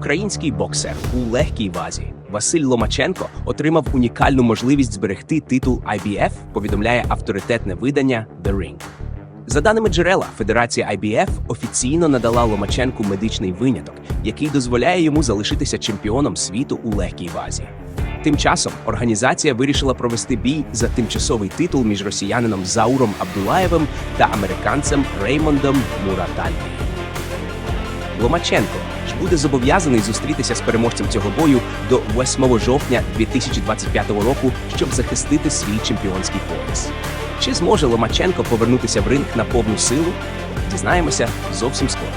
Український боксер у легкій вазі Василь Ломаченко отримав унікальну можливість зберегти титул IBF, повідомляє авторитетне видання The Ring. За даними джерела, Федерація IBF офіційно надала Ломаченку медичний виняток, який дозволяє йому залишитися чемпіоном світу у легкій вазі. Тим часом організація вирішила провести бій за тимчасовий титул між росіянином Зауром Абдулаєвим та американцем Реймондом Муратальді. Ломаченко ж буде зобов'язаний зустрітися з переможцем цього бою до 8 жовтня 2025 року, щоб захистити свій чемпіонський пояс. Чи зможе Ломаченко повернутися в ринг на повну силу? Дізнаємося зовсім скоро.